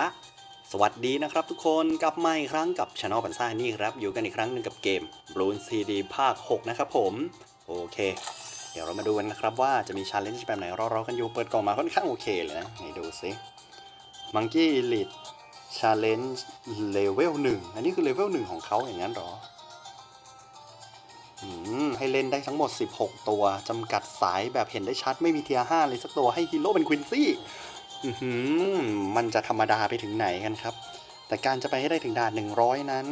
ละ สวัสดีนะครับทุกคนกลับมาอีกครั้งกับช anel ปันซ่านี่ครับอยู่กันอีกครั้งหนึ่งกับเกม Bloon CD ภาค 6 นะครับผม โอเค เดี๋ยวเรามาดูกันนะครับว่าจะมีชาเลนจ์แบบไหนรอๆกันอยู่เปิดกล่องมาค่อนข้างโอเคเลยนะให้ดูซิ Monkey Elite Challenge Level 1 อันนี้คือเลเวล1ของเขาอย่างนั้นหรออืมให้เล่นได้ทั้งหมด 16 ตัว จำกัดสายแบบเห็นได้ชัดไม่มีเทียร์5เลยสักตัวให้ฮีโร่เป็นควินซี่ มันจะธรรมดาไปถึงไหนกันครับ แต่การจะไปให้ได้ถึงด่าน100นั้น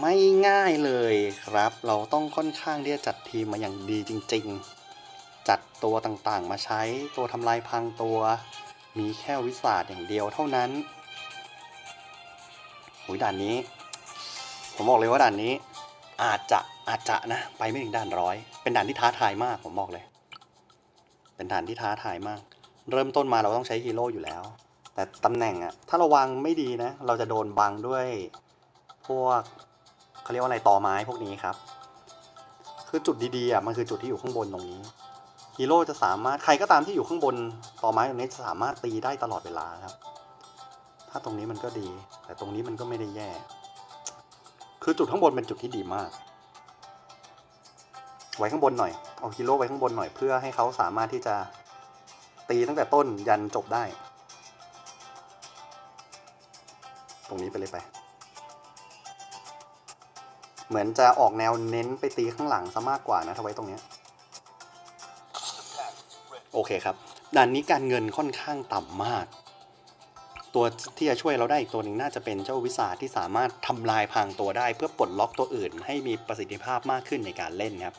ไม่ง่ายเลยครับ เราต้องค่อนข้างที่จะจัดทีมมาอย่างดีจริง ๆ จัดตัวต่างๆ มาใช้ตัวทำลายพังตัว มีแค่วิสาดอย่างเดียวเท่านั้นหุยด่านนี้ ผมบอกเลยว่าด่านนี้ อาจจะอาจจะนะ ไปไม่ถึงด่านร้อย เป็นด่านที่ท้าทายมากผมบอกเลย เป็นด่านที่ท้าทายมาก เริ่มต้นมาเราต้องใช้ฮีโร่อยู่แล้ว แต่ตำแหน่งอะถ้าเราวางไม่ดีนะ เราจะโดนบังด้วยพวกเขาเรียกว่าอะไรต่อไม้พวกนี้ครับ คือจุดดีๆอะมันคือจุดที่อยู่ข้างบนตรงนี้ฮีโร่จะสามารถใครก็ตามที่อยู่ข้างบนต่อไม้ตรงนี้จะสามารถตีได้ตลอดเวลาครับ ถ้าตรงนี้มันก็ดี แต่ตรงนี้มันก็ไม่ได้แย่ คือจุดข้างบนเป็นจุดที่ดีมาก ไว้ข้างบนหน่อย เอาฮีโร่ไว้ข้างบนหน่อยเพื่อให้เขาสามารถที่จะตีตั้งแต่ต้นยันจบได้ ตรงนี้ไปเลยไป เหมือนจะออกแนวเน้นไปตีข้างหลังซะมากกว่านะถ้าไว้ตรงนี้โอเคครับด่านนี้การเงินค่อนข้างต่ำมาก ตัวที่จะช่วยเราได้อีกตัวหนึ่งน่าจะเป็นเจ้าวิสาที่สามารถทำลายพางตัวได้ เพื่อปลดล็อกตัวอื่น ให้มีประสิทธิภาพมากขึ้นในการเล่นครับ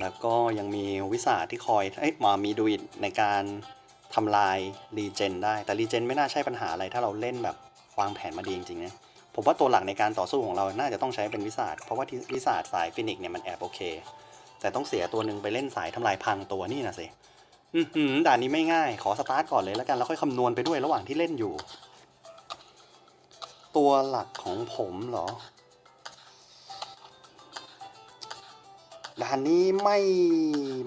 แล้วก็ยังมีวิสาที่คอยเอ้ยมามีดูอิดในการทำลายรีเจนได้ แต่รีเจนไม่น่าใช่ปัญหาอะไรถ้าเราเล่นแบบวางแผนมาดีจริงๆนะผมว่าตัวหลักในการต่อสู้ของเราน่าจะต้องใช้เป็นวิสาเพราะว่าวิสาสายฟินิกเนี่ยมันแอบโอเค แต่ต้องเสียตัวหนึ่งไปเล่นสายทำลายพังตัวนี่นะสิอือหือด่านนี้ไม่ง่าย ขอสตาร์ทก่อนเลยแล้วกันแล้วค่อยคำนวณไปด้วยระหว่างที่เล่นอยู่ ตัวหลักของผมเหรอ ด่านนี้ไม่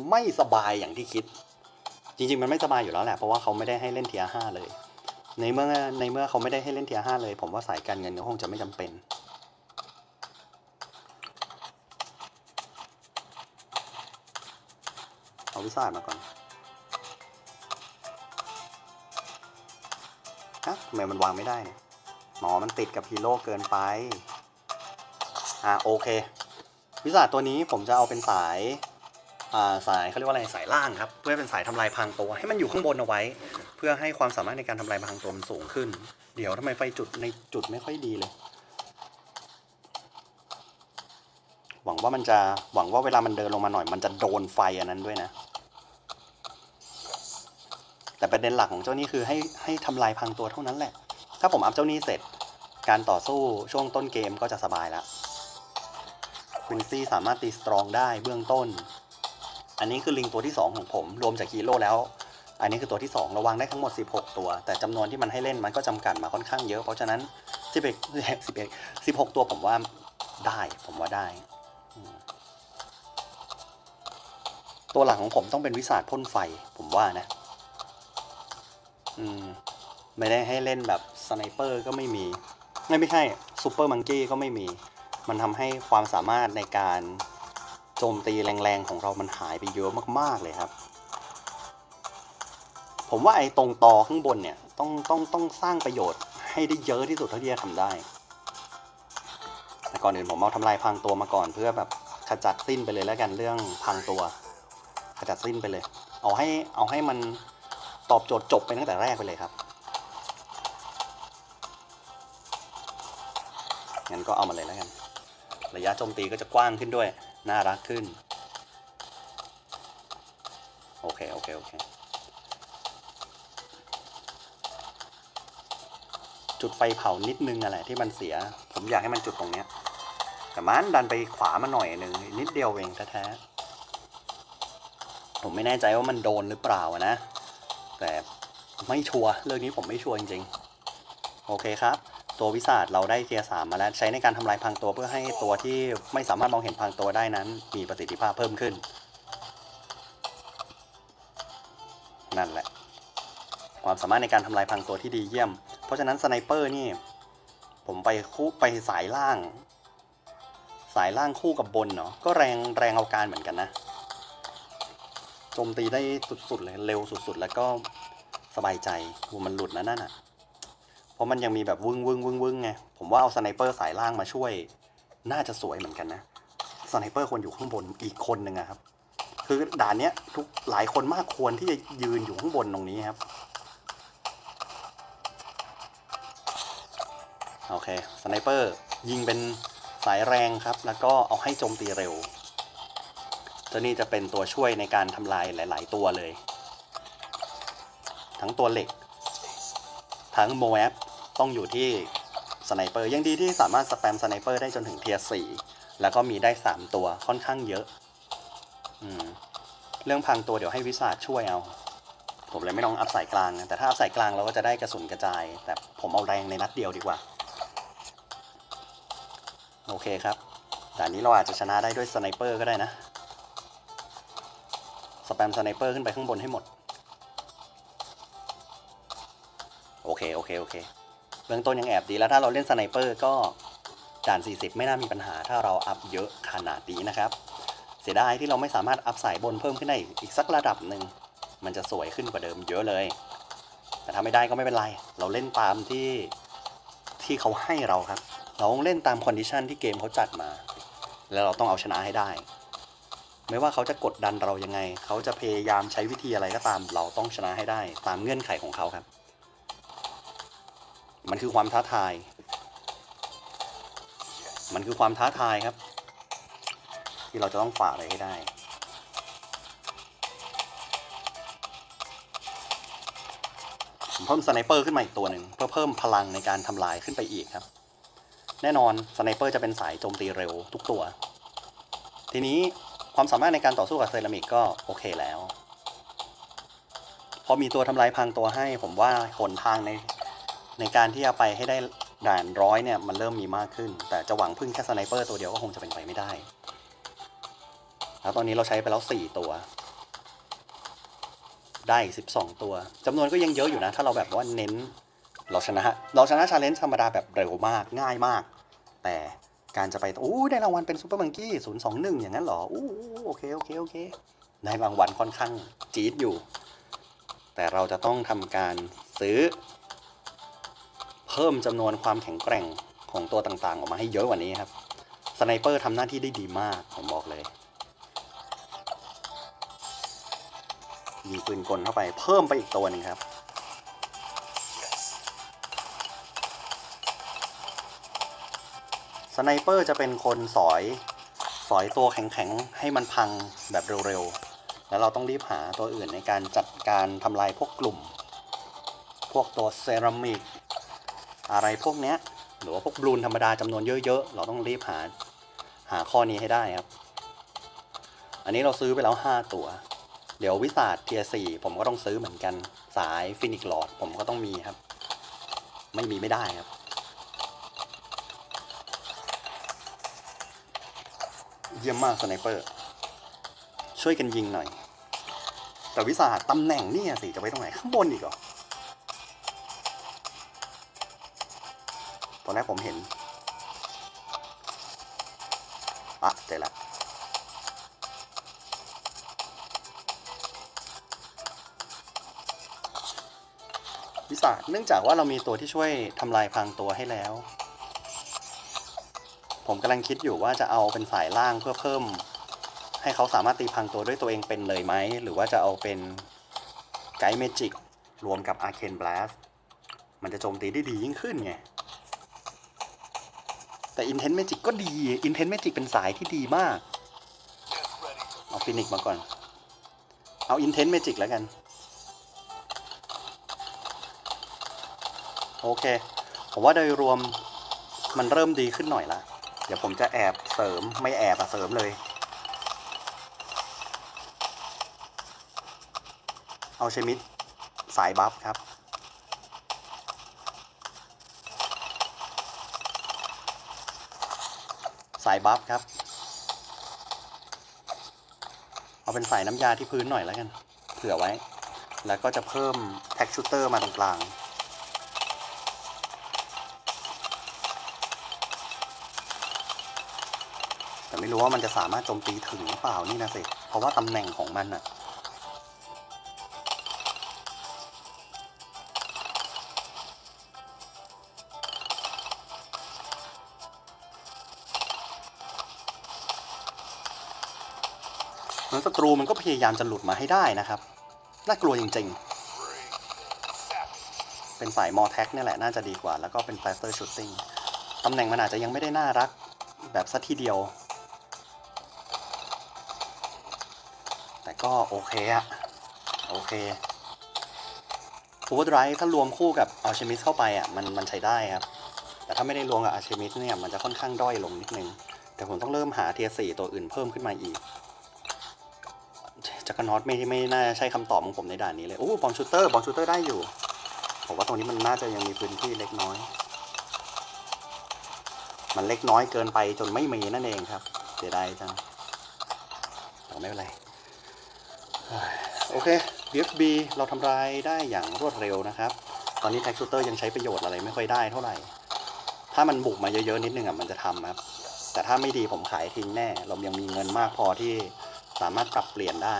ไม่สบายอย่างที่คิด จริง ๆ มันไม่สบายอยู่แล้วแหละเพราะว่าเขาไม่ได้ให้เล่นเทียห้าเลย ในเมื่อในเมื่อเขาไม่ได้ให้เล่นเทียห้าเลย ผมว่าสายการเงินก็คงจะไม่จำเป็นเอาวิสาดมาก่อนฮะทำไมมันวางไม่ได้เนี่ยหมอมันติดกับฮีโร่เกินไป อ่าโอเค วิสาตัวนี้ผมจะเอาเป็นสายาสายเขาเรียกว่าอะไรสายล่างครับ เพื่อเป็นสายทำลายพรางตัว ให้มันอยู่ข้างบนเอาไว้ เพื่อให้ความสามารถในการทำลายพรางตัวมันสูงขึ้น เดี๋ยวทำไมไฟจุดในจุดไม่ค่อยดีเลย หวังว่ามันจะหวังว่าเวลามันเดินลงมาหน่อยมันจะโดนไฟอันนั้นด้วยนะ แต่ประเด็นหลักของเจ้านี่คือให้ให้ทำลายพังตัวเท่านั้นแหละ ถ้าผมอัพเจ้านี่เสร็จ การต่อสู้ช่วงต้นเกมก็จะสบายแล้ว ควินซี่สามารถตีสตรองได้เบื้องต้น อันนี้คือลิงตัวที่ 2 ของผม รวมจากฮีโร่แล้ว อันนี้คือตัวที่ 2 ระวังได้ทั้งหมด 16 ตัว แต่จำนวนที่มันให้เล่นมันก็จำกัดมาค่อนข้างเยอะ เพราะฉะนั้น 11 11 16 ตัวผมว่าได้ผมว่าได้ ตัวหลักของผมต้องเป็นวิสาดพ่นไฟผมว่านะ อืมไม่ได้ให้เล่นแบบสไนเปอร์ก็ไม่มี ไม่ไม่ใช่ซูเปอร์มังกี้ก็ไม่มี มันทำให้ความสามารถในการโจมตีแรงๆของเรามันหายไปเยอะมากๆเลยครับ ผมว่าไอ้ตรงต่อข้างบนเนี่ยต้องต้องต้องสร้างประโยชน์ให้ได้เยอะที่สุดเท่าที่จะทำได้ แต่ก่อนอื่นผมเอาทำลายพังตัวมาก่อนเพื่อแบบขจัดสิ้นไปเลยแล้วกันเรื่องพังตัว ขจัดสิ้นไปเลย เอาให้เอาให้มันตอบโจทย์จบไปตั้งแต่แรกไปเลยครับงั้นก็เอามาเลยแล้วกัน ระยะโจมตีก็จะกว้างขึ้นด้วย น่ารักขึ้น โอเค โอเค โอเค จุดไฟเผานิดนึงอะแหละที่มันเสีย ผมอยากให้มันจุดตรงเนี้ย แต่มันดันไปขวามาหน่อยหนึ่งนิดเดียวเองแท้ๆผมไม่แน่ใจว่ามันโดนหรือเปล่านะ แต่ไม่ชัวร์เรื่องนี้ผมไม่ชัวร์จริงๆ โอเคครับ ตัววิสาดเราได้เทียสามมาแล้วใช้ในการทำลายพังตัวเพื่อให้ตัวที่ไม่สามารถมองเห็นพังตัวได้นั้น มีประสิทธิภาพเพิ่มขึ้น นั่นแหละ ความสามารถในการทำลายพังตัวที่ดีเยี่ยม เพราะฉะนั้นสไนเปอร์นี่ ผมไปคู่ไปสายล่าง สายล่างคู่กับบนเนาะก็แรงแรงเอาการเหมือนกันนะโจมตีได้สุดๆเลยเร็วสุดๆ แล้วก็สบายใจมันหลุดนะนั่นอะ เพราะมันยังมีแบบวึ้งวึ้งวึ้งวึ้งไง ผมว่าเอาสไนเปอร์สายล่างมาช่วย น่าจะสวยเหมือนกันนะ สไนเปอร์ควรอยู่ข้างบนอีกคนหนึ่งครับ คือด่านเนี้ยทุกหลายคนมากควรที่จะยืนอยู่ข้างบนตรงนี้ครับ โอเค สไนเปอร์ยิงเป็นสายแรงครับ แล้วก็เอาให้โจมตีเร็วตัวนี้จะเป็นตัวช่วยในการทำลายหลาย ๆ ตัวเลย ทั้งตัวเหล็ก ทั้งโมแอป ต้องอยู่ที่สไนเปอร์ยังดีที่สามารถสแปมสไนเปอร์ได้จนถึงเทียร์สี่แล้วก็มีได้ 3 ตัวค่อนข้างเยอะอืมเรื่องพังตัวเดี๋ยวให้วิสาช่วยเอา ผมเลยไม่ต้องอัพสายกลางนะแต่ถ้าอัพสายกลางเราก็จะได้กระสุนกระจาย แต่ผมเอาแรงในนัดเดียวดีกว่า โอเคครับด่นี้เราอาจจะชนะได้ด้วยสไนเปอร์ก็ได้นะสแปมสไนเปอร์ขึ้นไปข้างบนให้หมด โอเค โอเค โอเค เบื้องต้นยังแอบดีแล้วถ้าเราเล่นสไนเปอร์ก็ด่าน 40 ไม่น่ามีปัญหา ถ้าเราอัพเยอะขนาดนี้นะครับ เสียดายที่เราไม่สามารถอัพสายบนเพิ่มขึ้นได้อีกสักระดับหนึ่งมันจะสวยขึ้นกว่าเดิมเยอะเลย แต่ถ้าไม่ได้ก็ไม่เป็นไร เราเล่นตามที่ที่เขาให้เราครับ เราต้องเล่นตามคอนดิชันที่เกมเขาจัดมา แล้วเราต้องเอาชนะให้ได้ ไม่ว่าเขาจะกดดันเรายังไง เขาจะพยายามใช้วิธีอะไรก็ตาม เราต้องชนะให้ได้ ตามเงื่อนไขของเขาครับ มันคือความท้าทาย มันคือความท้าทายครับ ที่เราจะต้องฝ่าไปให้ได้ ผมเพิ่มสไนเปอร์ขึ้นมาอีกตัวหนึ่งเพื่อเพิ่มพลังในการทำลายขึ้นไปอีกครับ แน่นอนสไนเปอร์จะเป็นสายโจมตีเร็วทุกตัว ทีนี้ความสามารถในการต่อสู้กับเซรามิกก็โอเคแล้ว พอมีตัวทำลายพังตัวให้ ผมว่าหนทางใน ในการที่จะไปให้ได้ด่านร้อยเนี่ยมันเริ่มมีมากขึ้น แต่จะหวังพึ่งแค่สไนเปอร์ตัวเดียวก็คงจะเป็นไปไม่ได้ แล้วตอนนี้เราใช้ไปแล้ว 4 ตัว ได้ 12 ตัวจำนวนก็ยังเยอะอยู่นะ ถ้าเราแบบว่าเน้น เราชนะ เราชนะชาเลนจ์ธรรมดาแบบเร็วมากง่ายมาก แต่การจะไปอู้ได้รางวัลเป็นซูเปอร์มังกี้ศูนย์สองหนึ่งอย่างนั้นเหรออู้โอเคโอเคโอเคได้รางวัลค่อนข้างจี๊ดอยู่ แต่เราจะต้องทำการซื้อ พิ่มจำนวนความแข็งแกร่งของตัวต่างๆ ออกมาให้เยอะกว่านี้ครับสไนเปอร์ทำหน้าที่ได้ดีมาก ผมบอกเลยยิงปืนกลเข้าไปเพิ่มไปอีกตัวหนึงครับ สไนเปอร์จะเป็นคนสอย สอยตัวแข็งๆ ให้มันพังแบบเร็วๆ แล้วเราต้องรีบหาตัวอื่นในการจัดการทำลายพวกกลุ่ม พวกตัวเซรามิก อะไรพวกเนี้ย หรือว่าพวกบลูนธรรมดาจำนวนเยอะ ๆ เราต้องรีบหา หาข้อนี้ให้ได้ครับ อันนี้เราซื้อไปแล้ว 5 ตัว เดี๋ยววิสาดเทียสี่ผมก็ต้องซื้อเหมือนกันสายฟินิกหลอดผมก็ต้องมีครับ ไม่มีไม่ได้ครับเยี่ยมมากสไนเปอร์ ช่วยกันยิงหน่อย แต่วิสาหตำแหน่งนี่สิ จะไปตรงไหน ข้างบนอีกเหรอ ตอนแรกผมเห็นอะเจอละวิสาเนื่องจากว่าเรามีตัวที่ช่วยทำลายพรางตัวให้แล้ว ผมกำลังคิดอยู่ว่าจะเอาเป็นสายล่างเพื่อเพิ่ม ให้เขาสามารถตีพังตัวด้วยตัวเองเป็นเลยไหม หรือว่าจะเอาเป็นไกด์เมจิกรวมกับอาร์เคนบลัสมันจะโจมตีได้ดียิ่งขึ้นไง แต่ Intent Magic ก็ดี Intent Magic เป็นสายที่ดีมาก เอาฟินิกมาก่อน เอา Intent Magic แล้วกัน โอเค ผมว่าโดยรวมมันเริ่มดีขึ้นหน่อยละ เดี๋ยวผมจะแอบเสริมไม่แอบอะเสริมเลย เอาเชมิดสายบัฟครับ สายบัฟครับ เอาเป็นสายน้ำยาที่พื้นหน่อยแล้วกัน เผื่อไว้ แล้วก็จะเพิ่มแท็กชูเตอร์มาตรงกลางแต่ไม่รู้ว่ามันจะสามารถโจมตีถึงหรือเปล่านี่นะสิ เพราะว่าตำแหน่งของมันอะ รูมันก็พยายามจะหลุดมาให้ได้นะครับ น่ากลัวจริงๆ เป็นสายมอแท็กเนี่ยแหละน่าจะดีกว่า แล้วก็เป็น faster shooting ตำแหน่งมันอาจจะยังไม่ได้น่ารักแบบสัทีเดียว แต่ก็โอเคอะโอเค Overdrive ถ้ารวมคู่กับ Alchemist เข้าไปอะมันมันใช้ได้ครับ แต่ถ้าไม่ได้รวมกับ Alchemist เนี่ยมันจะค่อนข้างด้อยลงนิดนึง แต่ผมต้องเริ่มหาเทียสี่ตัวอื่นเพิ่มขึ้นมาอีก จักรนอตไม่ไม่น่าใช่คำตอบของผมในด่านนี้เลยโอ้บอลชูเตอร์บอลชูเตอร์ได้อยู่ผมว่าตรงนี้มันน่าจะยังมีพื้นที่เล็กน้อย มันเล็กน้อยเกินไปจนไม่มีนั่นเองครับเสียดายจังแต่ไม่เป็นไรโอเค BFB เราทำลายได้อย่างรวดเร็วนะครับ ตอนนี้แท็กชูเตอร์ยังใช้ประโยชน์อะไรไม่ค่อยได้เท่าไหร่ ถ้ามันบุกมาเยอะๆนิดนึงอะมันจะทำครับ แต่ถ้าไม่ดีผมขายทิ้งแน่ เรายังมีเงินมากพอที่ สามารถปรับเปลี่ยนได้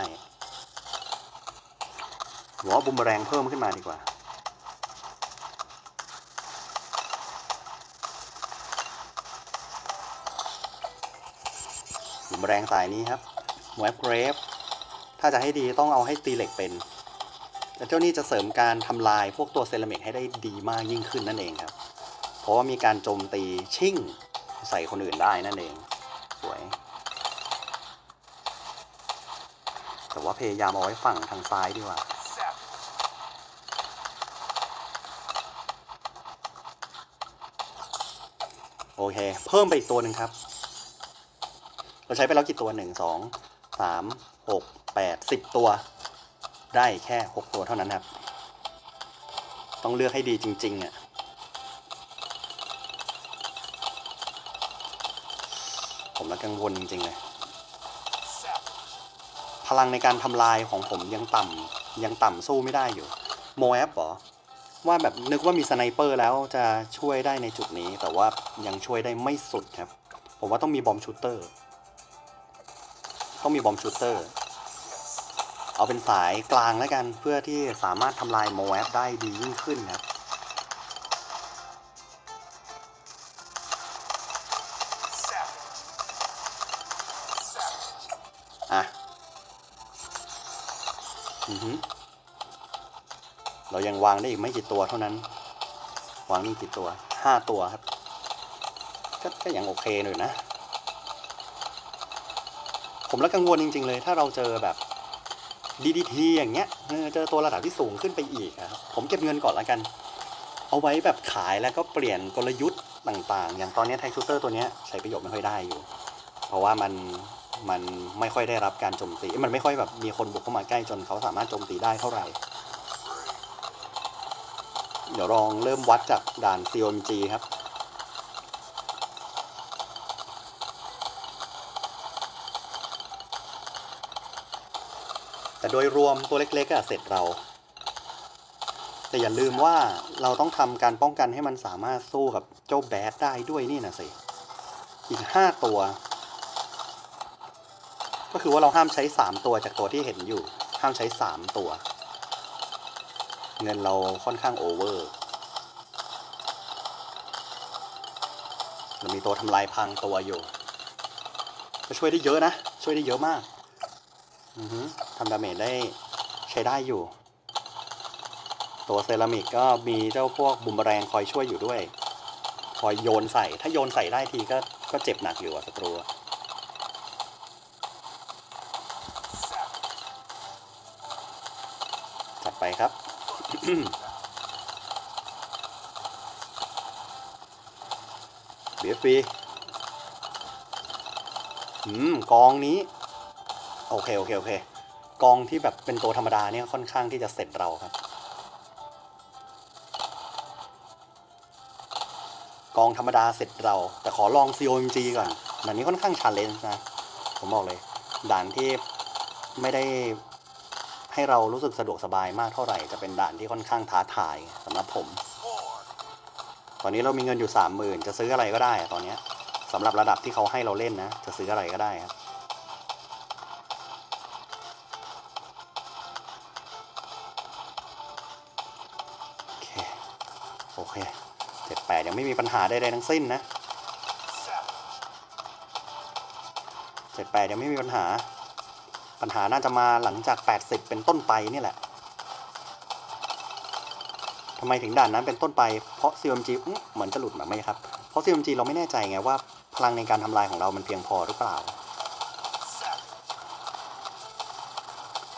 หรือว่าบุมเบอแรงเพิ่มขึ้นมาดีกว่า บุมเบอแรงสายนี้ครับแวบเกรฟ ถ้าจะให้ดีต้องเอาให้ตีเหล็กเป็นแต่เจ้านี่จะเสริมการทำลายพวกตัวเซรามิกให้ได้ดีมากยิ่งขึ้นนั่นเองครับ เพราะว่ามีการโจมตีชิ่งใส่คนอื่นได้นั่นเอง สวย แต่ ว่าพยายามเอาไว้ฝั่งทางซ้ายดีกว่าโอเค เพิ่มไปอีกตัวหนึ่งครับ เราใช้ไปแล้วกี่ตัวหนึ่งสองสามหกแปดสิบตัว ได้แค่หกตัวเท่านั้นครับ ต้องเลือกให้ดีจริงๆอะผมละกังวลจริง ๆ เลย พลังในการทำลายของผมยังต่ำยังต่ำสู้ไม่ได้อยู่โมแอปหรอว่าแบบนึกว่ามีสไนเปอร์แล้วจะช่วยได้ในจุดนี้ แต่ว่ายังช่วยได้ไม่สุดครับ ผมว่าต้องมีบอมชูเตอร์ ต้องมีบอมชูเตอร์ เอาเป็นสายกลางแล้วกันเพื่อที่สามารถทำลายโมแอปได้ดียิ่งขึ้นครับ เรายังวางได้อีกไม่กี่ตัวเท่านั้น วางนี่กี่ตัวห้าตัวครับ ก็ก็ยังโอเคหน่อยนะ ผมแล้วกังวลจริง ๆ เลย ถ้าเราเจอแบบ DDT อย่างเงี้ยเจอตัวระดับที่สูงขึ้นไปอีกครับผมเก็บเงินก่อนแล้วกัน เอาไว้แบบขายแล้วก็เปลี่ยนกลยุทธ์ต่างๆ อย่างตอนนี้แท็กชูเตอร์ตัวนี้ใช้ประโยชน์ไม่ค่อยได้อยู่ เพราะว่ามัน มันไม่ค่อยได้รับการโจมตี มันไม่ค่อยแบบมีคนบุกเข้ามาใกล้จนเขาสามารถโจมตีได้เท่าไหร่ เดี๋ยวลองเริ่มวัดจากด่าน COMG ครับแต่โดยรวมตัวเล็กๆอะเสร็จเรา แต่อย่าลืมว่าเราต้องทำการป้องกันให้มันสามารถสู้กับเจ้าแบดได้ด้วยนี่นะสิ อีกห้าตัว ก็คือว่าเราห้ามใช้สามตัวจากตัวที่เห็นอยู่ ห้ามใช้สามตัว เงินเราค่อนข้างโอเวอร์เรามีตัวทำลายพังตัวอยู่ก็ช่วยได้เยอะนะ ช่วยได้เยอะมากอือฮึทำดาเมจได้ใช้ได้อยู่ ตัวเซรามิกก็มีเจ้าพวกบุมแรงคอยช่วยอยู่ด้วย คอยโยนใส่ ถ้าโยนใส่ได้ทีก็ก็เจ็บหนักอยู่อะศัตรู BFB อืมกองนี้ โอเค โอเค โอเค กองที่แบบเป็นตัวธรรมดาเนี่ยค่อนข้างที่จะเสร็จเราครับ กองธรรมดาเสร็จเรา แต่ขอลอง COMG ก่อนด่านนี้ค่อนข้างชาเลนนะ ผมบอกเลย ด่านที่ไม่ได้ ให้เรารู้สึกสะดวกสบายมากเท่าไหร่จะเป็นด่านที่ค่อนข้างท้าทายสำหรับผม ตอนนี้เรามีเงินอยู่สามหมื่นจะซื้ออะไรก็ได้ตอนนี้สำหรับระดับที่เขาให้เราเล่นนะ จะซื้ออะไรก็ได้ครับโอเคโอเคเจ็ดแปดยังไม่มีปัญหาใดๆทั้งสิ้นนะเจ็ดแปดยังไม่มีปัญหา ปัญหาน่าจะมาหลังจาก 80 เป็นต้นไปนี่แหละทำไมถึงด่านนั้นเป็นต้นไป เพราะ CMG เหมือนจะหลุดมาไหมครับ เพราะ CMG เราไม่แน่ใจไงว่าพลังในการทำลายของเรามันเพียงพอหรือเปล่า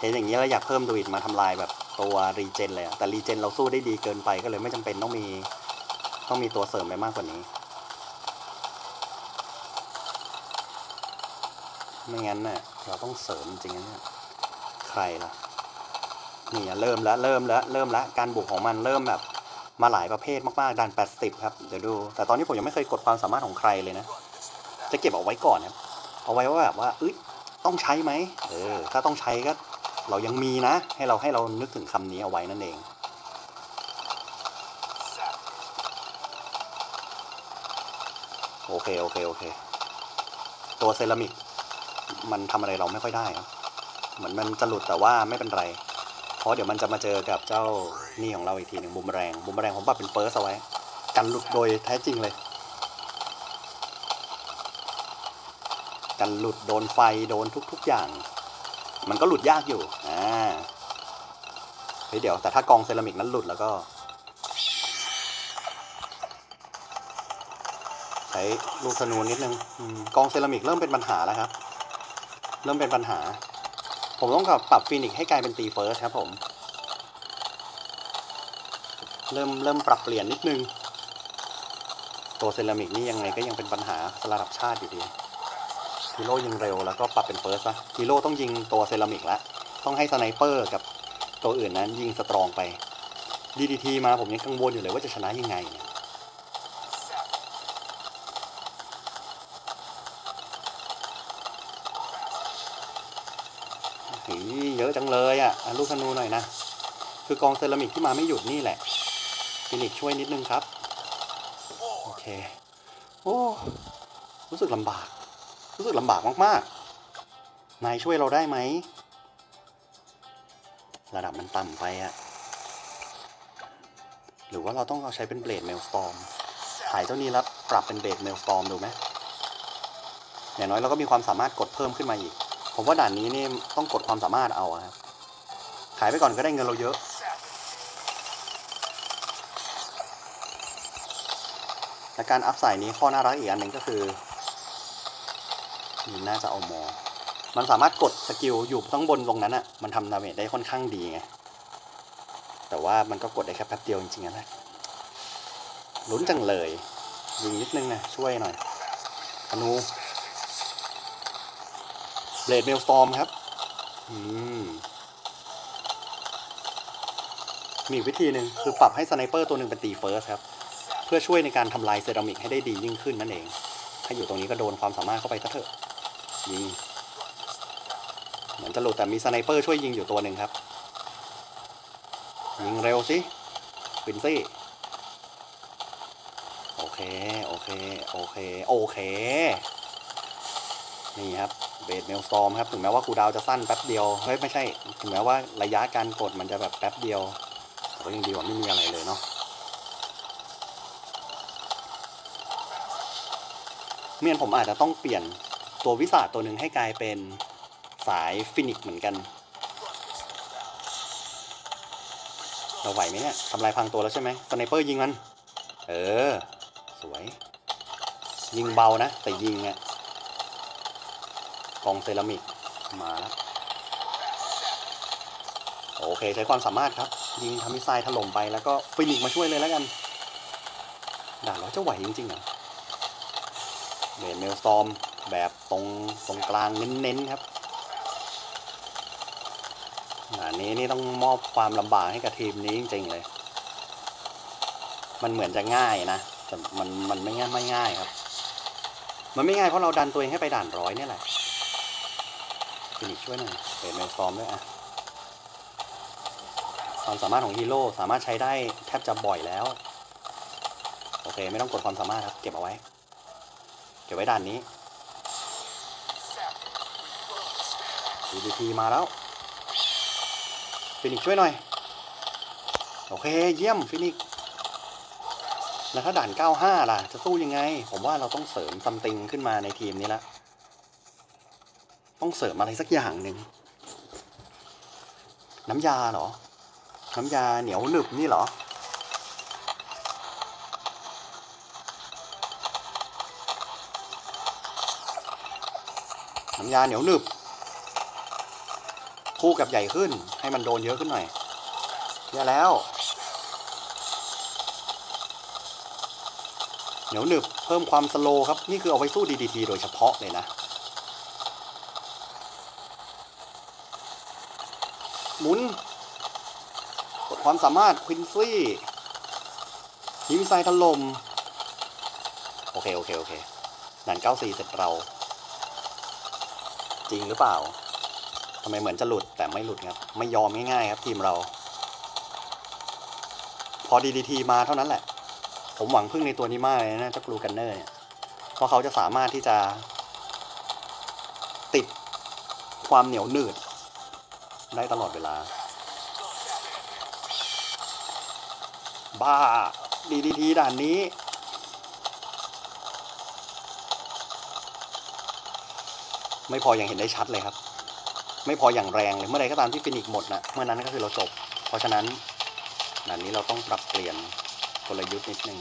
เห็นอย่างนี้แล้วอยากเพิ่มดูอิดมาทำลายแบบตัวรีเจนเลยแต่รีเจนเราสู้ได้ดีเกินไปก็เลยไม่จำเป็นต้องมีต้องมีตัวเสริมไปมากกว่านี้ ไม่งั้นน่ะเราต้องเสริมจริงๆนะเนี่ยใครล่ะนี่เริ่มแล้วเริ่มแล้วเริ่มแล้วการบุกของมันเริ่มแบบมาหลายประเภทมากๆดัน80 ครับ เดี๋ยวดู แต่ตอนนี้ผมยังไม่เคยกดความสามารถของใครเลยนะ จะเก็บเอาไว้ก่อนครับ เอาไว้ว่าแบบว่าเอ้ยต้องใช้ไหมเออถ้าต้องใช้ก็เรายังมีนะ ให้เราให้เรานึกถึงคำนี้เอาไว้นั่นเองโอเค โอเค โอเค ตัวเซรามิก มันทำอะไรเราไม่ค่อยได้ครับเหมือนมันจะหลุดแต่ว่าไม่เป็นไร เพราะเดี๋ยวมันจะมาเจอกับเจ้านี่ของเราอีกทีหนึ่งบุมแรงบุมแรงผมปรับเป็นเฟิร์สเอาไว้กันหลุดโดยแท้จริงเลย กันหลุดโดนไฟโดนทุก ๆอย่าง มันก็หลุดยากอยู่อ่าเฮ้ยเดี๋ยวแต่ถ้ากองเซรามิกนั้นหลุดแล้วก็ ใช้ลูกธนูนิดนึงอกองเซรามิกเริ่มเป็นปัญหาแล้วครับ เริ่มเป็นปัญหา ผมต้องปรับฟีนิกให้กลายเป็นตีเฟิร์สครับผม เริ่มเริ่มปรับเปลี่ยนนิดนึง ตัวเซรามิกนี่ยังไงก็ยังเป็นปัญหาระดับชาติอยู่ดีฮีโร่ยิงเร็วแล้วก็ปรับเป็นเฟิร์สนะฮีโร่ต้องยิงตัวเซรามิกแล้วต้องให้สไนเปอร์กับตัวอื่นนั้นยิงสตรองไป DDT มาผมยังกังวลอยู่เลยว่าจะชนะยังไงเนี่ยหือเยอะจังเลยอะอะลูกธนูหน่อยนะ คือ กองเซรามิกที่มาไม่หยุดนี่แหละฟินิกช่วยนิดนึงครับ โอเค โอ้ รู้สึกลำบาก รู้สึกลำบากมากๆ นายช่วยเราได้ไหม ระดับมันต่ำไปอะหรือว่าเราต้องเอาใช้เป็นเบลดเมลสตอมถ่ายเจ้านี้แล้วปรับเป็นเบลดเมลสตอมดูไหมอย่างน้อยเราก็มีความสามารถกดเพิ่มขึ้นมาอีก ผมว่าด่านนี้นี่ต้องกดความสามารถเอาครับ ขายไปก่อนก็ได้เงินเราเยอะ และการอัพสายนี้ข้อน่ารักอีกอันหนึ่งก็คือนี่น่าจะเอามอ มันสามารถกดสกิลอยู่ข้างบนตรงนั้นอะ่ะ มันทำดาเมจได้ค่อนข้างดีไง แต่ว่ามันก็กดได้แค่แป๊บเดียวจริงๆนะลุ้นจังเลยยิงนิดนึงนะช่วยหน่อยธนูเบลดเมลสตอมครับอืมมีวิธีหนึ่งคือปรับให้สไนเปอร์ตัวหนึ่งเป็นตีเฟิร์สครับ เพื่อช่วยในการทำลายเซรามิกให้ได้ดียิ่งขึ้นนั่นเอง ถ้าอยู่ตรงนี้ก็โดนความสามารถเข้าไปซะเถอะยิงเหมือนจะหลุดแต่มีสไนเปอร์ช่วยยิงอยู่ตัวหนึ่งครับ ยิงเร็วสิฟินซี่โอเค โอเค โอเค โอเค นี่ครับเบสเมลสตอมครับ ถึงแม้ว่าคูดาวจะสั้นแป๊บเดียว เฮ้ย ไม่ใช่ ถึงแม้ว่าระยะการกดมันจะแบบแป๊บเดียวแต่ก็ยังดีกว่าไม่มีอะไรเลยเนาะ เมียนผมอาจจะต้องเปลี่ยนตัววิสาตัวหนึ่งให้กลายเป็นสายฟินิกเหมือนกัน เราไหวไหมเนี่ยทำลายพังตัวแล้วใช่ไหมสไนเปอร์ยิงมัน เออ สวย ยิงเบานะ แต่ยิงอะกองเซรามิกมาแล้วโอเค ใช้ความสามารถครับ ยิงทำมิไซล์ถล่มไปแล้วก็ฟินิกมาช่วยเลยแล้วกันด่าเราจะไหวจริงๆเหรอ เบนเมลสตอมแบบตรงตรงกลางเน้นๆครับอันนี้นี่ต้องมอบความลำบากให้กับทีมนี้จริงๆเลย มันเหมือนจะง่ายนะแต่มันมันไม่ง่ายไม่ง่ายครับ มันไม่ง่ายเพราะเราดันตัวเองให้ไปด่านร้อยนี่แหละฟินิกช่วยหน่อยเบนเมลสตอมด้วยอะความสามารถของฮีโร่สามารถใช้ได้แทบจะบ่อยแล้ว โอเค ไม่ต้องกดความสามารถครับ เก็บเอาไว้ เก็บไว้ด่านนี้ DDT มาแล้ว ฟินิกช่วยหน่อย โอเค เยี่ยม ฟินิกแล้วถ้าด่าน 95 ล่ะ จะสู้ยังไง ผมว่าเราต้องเสริมซัมติงขึ้นมาในทีมนี้ละ ต้องเสริมอะไรสักอย่างหนึ่ง น้ำยาเหรอ น้ำยาเหนียวหนึบนี่เหรอ น้ำยาเหนียวหนึบ คู่กับใหญ่ขึ้น ให้มันโดนเยอะขึ้นหน่อยแย่แล้ว เหนียวหนึบเพิ่มความสโลครับ นี่คือเอาไว้สู้ DDT โดยเฉพาะเลยนะ หมุนกดความสามารถควินซี่ยิงไซถล่มโอเค โอเค โอเคด่าน94เสร็จเรา จริงหรือเปล่าทำไมเหมือนจะหลุดแต่ไม่หลุดครับ ไม่ยอมง่ายๆครับทีมเรา พอ DDT มาเท่านั้นแหละ ผมหวังพึ่งในตัวนี้มากเลยนะเจ้ากรูกันเนอร์เนี่ยเพราะเขาจะสามารถที่จะ ติดความเหนียวหนืด ได้ตลอดเวลา บ้า DDT ด่านนี้ ไม่พออย่างเห็นได้ชัดเลยครับ ไม่พออย่างแรงเลยเมื่อใดก็ตามที่ฟินิกหมดนะเมื่อนั้นก็คือเราจบ เพราะฉะนั้นด่านนี้เราต้องปรับเปลี่ยนกลยุทธ์นิดนึง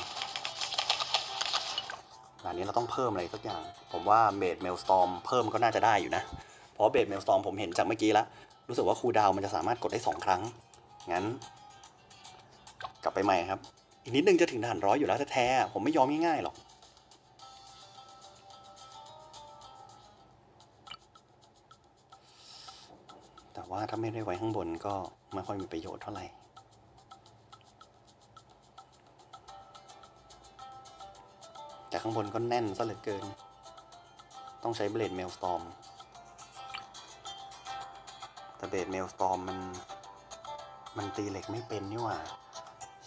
ด่านนี้เราต้องเพิ่มอะไรสักอย่าง ผมว่าเบดเมลสตอมเพิ่มก็น่าจะได้อยู่นะ เพราะเบดเมลสตอมผมเห็นจากเมื่อกี้แล้วรู้สึกว่าคูดาวมันจะสามารถกดได้สองครั้ง งั้น กลับไปใหม่ครับ อีกนิดนึงจะถึงด่านร้อยอยู่แล้วแท้ๆผมไม่ยอมง่ายๆหรอก ถ้าไม่ได้ไว้ข้างบนก็ไม่ค่อยมีประโยชน์เท่าไหร่แต่ข้างบนก็แน่นซะเหลือเกิน ต้องใช้เบลดเมลสตอมแต่เบลดเมลสตอมมัน มันตีเหล็กไม่เป็นนี่หว่า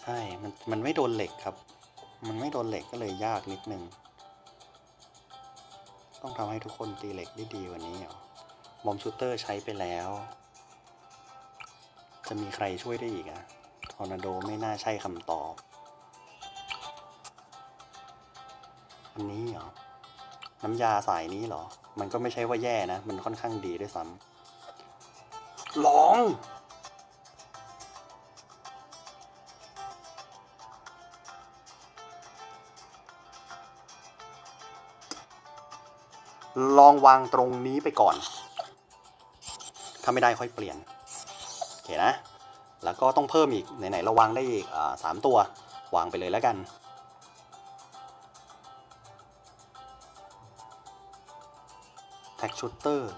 ใช่ มันมันไม่โดนเหล็กครับ มันไม่โดนเหล็กก็เลยยากนิดนึง ต้องทำให้ทุกคนตีเหล็กได้ดีกว่านี้เหรอบอมชูเตอร์ใช้ไปแล้ว จะมีใครช่วยได้อีกอะทอร์นาโดไม่น่าใช่คำตอบ อันนี้เหรอ น้ำยาสายนี้เหรอ มันก็ไม่ใช่ว่าแย่นะ มันค่อนข้างดีด้วยซ้ำลองลองวางตรงนี้ไปก่อน ถ้าไม่ได้ค่อยเปลี่ยน นะ แล้วก็ต้องเพิ่มอีกไหนๆเราวางได้อีกสามตัว วางไปเลยแล้วกัน แท็กชูเตอร์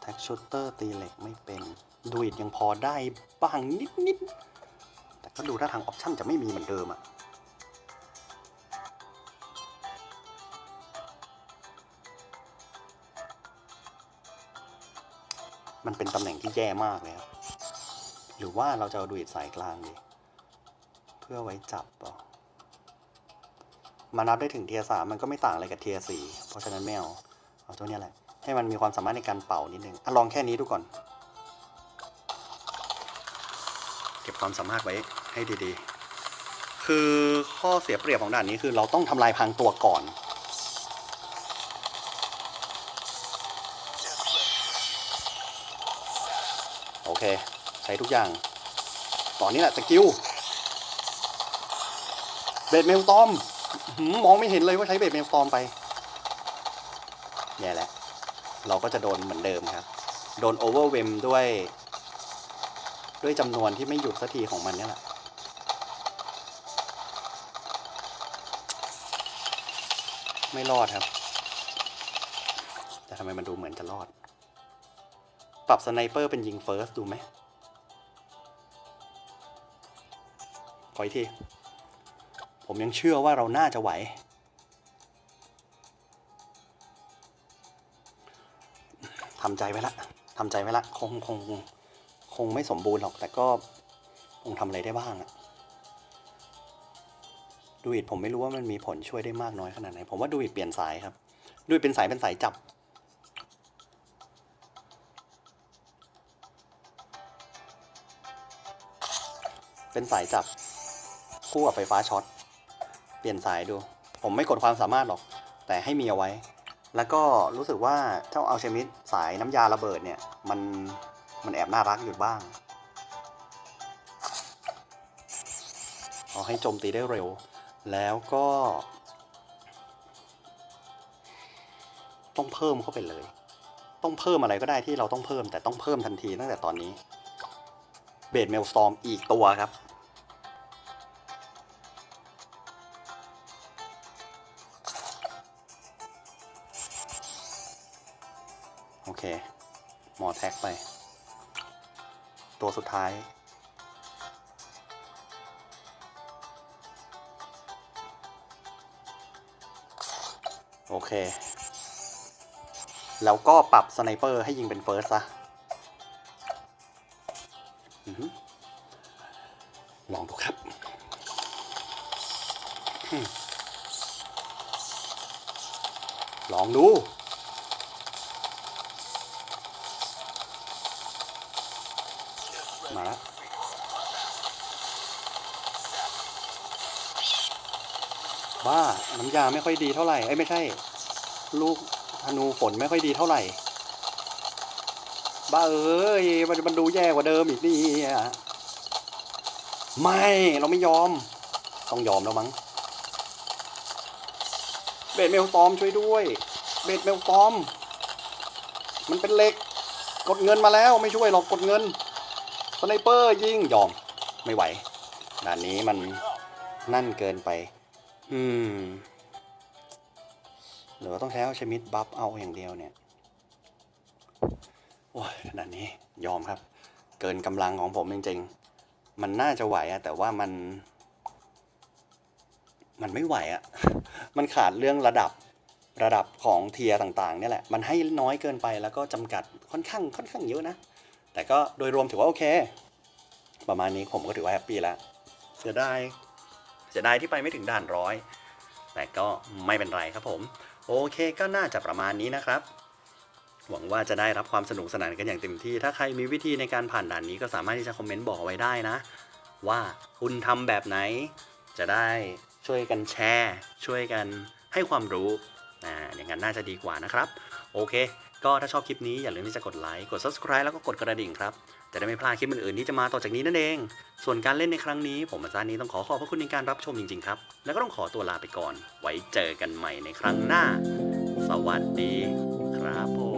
แท็กชูเตอร์ตีเหล็กไม่เป็นดูอิดยังพอได้บ้างนิดๆ แต่ก็ดูท่าทางออปชั่นจะไม่มีเหมือนเดิมอะ มันเป็นตำแหน่งที่แย่มากเลยครับ หรือว่าเราจะเอาดูดสายกลางดีเพื่อไว้จับมานับได้ถึงเทียสามมันก็ไม่ต่างอะไรกับเทียสี่เพราะฉะนั้นไม่เอาเอาตัวนี้แหละ ให้มันมีความสามารถในการเป่านิดนึงอะลองแค่นี้ดูก่อน เก็บความสามารถไว้ให้ดีๆ คือข้อเสียเปรียบของด่านนี้คือเราต้องทำลายพรางตัวก่อน เค ใช้ทุกอย่างตอนนี้แหละสกิล เบดเมลตอมมมองไม่เห็นเลยว่าใช้เบดเมลตอมไป เนี่ยแหละ เราก็จะโดนเหมือนเดิมครับ โดนโอเวอร์เวมด้วย ด้วยจำนวนที่ไม่หยุดสักทีของมันเนี่ยแหละไม่รอดครับ แต่ทำไมมันดูเหมือนจะรอด ปรับสไนเปอร์เป็นยิงเฟิร์สดูไหมขออีกที ผมยังเชื่อว่าเราน่าจะไหว ทำใจไว้ละทำใจไว้ละ คงคงคงไม่สมบูรณ์หรอก แต่ก็คงทำอะไรได้บ้างอะดูอิดผมไม่รู้ว่ามันมีผลช่วยได้มากน้อยขนาดไหน ผมว่าดูอิดเปลี่ยนสายครับ ดูอิดเป็นสายเป็นสายจับ เป็นสายจับคู่กับไฟฟ้าช็อต เปลี่ยนสายดู ผมไม่กดความสามารถหรอก แต่ให้มีเอาไว้ แล้วก็รู้สึกว่าเจ้าอัลเชมิสสายน้ำยาระเบิดเนี่ย มันมันแอบน่ารักอยู่บ้าง เอาให้โจมตีได้เร็ว แล้วก็ ต้องเพิ่มเข้าไปเลย ต้องเพิ่มอะไรก็ได้ที่เราต้องเพิ่ม แต่ต้องเพิ่มทันทีตั้งแต่ตอนนี้ เบดเมลสตอมอีกตัวครับ อเค หมอแท็กไป ตัวสุดท้าย โอเค แล้วก็ปรับสไนเปอร์ให้ยิงเป็นเฟิร์สซะ ไม่ค่อยดีเท่าไหร่เอ้ไม่ใช่ ลูกธนูฝนไม่ค่อยดีเท่าไหร่ บ้าเอ้ยมันมันดูแย่กว่าเดิมอีกนี่อะไม่เราไม่ยอม ต้องยอมแล้วมั้งเบดเมลตอมช่วยด้วย เบดเมลตอม มันเป็นเหล็ก กดเงินมาแล้วไม่ช่วยหรอกกดเงินสไนเปอร์ยิงยอมไม่ไหวด่านนี้มันนั่นเกินไป อืม หรือว่าต้องใช้เอาชมิดบัฟเอาอย่างเดียวเนี่ยโอ้ยด่านนี้ยอมครับ เกินกำลังของผมจริงๆ มันน่าจะไหวอะแต่ว่ามัน มันไม่ไหวอะมันขาดเรื่องระดับระดับของเทียร์ต่างๆเนี่ยแหละ มันให้น้อยเกินไปแล้วก็จำกัดค่อนข้างค่อนข้างเยอะนะ แต่ก็โดยรวมถือว่าโอเค ประมาณนี้ผมก็ถือว่าแฮปปี้แล้วเสียดายเสียดายที่ไปไม่ถึงด่านร้อย แต่ก็ไม่เป็นไรครับผม โอเคก็น่าจะประมาณนี้นะครับ หวังว่าจะได้รับความสนุกสนานกันอย่างเต็มที่ ถ้าใครมีวิธีในการผ่านด่านนี้ก็สามารถที่จะคอมเมนต์บอกไว้ได้นะ ว่าคุณทำแบบไหน จะได้ช่วยกันแชร์ ช่วยกันให้ความรู้อ่าอย่างนั้นน่าจะดีกว่านะครับ โอเค ก็ถ้าชอบคลิปนี้อย่าลืมที่จะกดไลค์ กด subscribe แล้วก็กดกระดิ่งครับ จะได้ไม่พลาดคลิปอื่นๆที่จะมาต่อจากนี้นั่นเอง ส่วนการเล่นในครั้งนี้ ผมอาจารย์นี้ต้องขอขอบพระคุณในการรับชมจริงๆครับ แล้วก็ต้องขอตัวลาไปก่อน ไว้เจอกันใหม่ในครั้งหน้า สวัสดีครับผม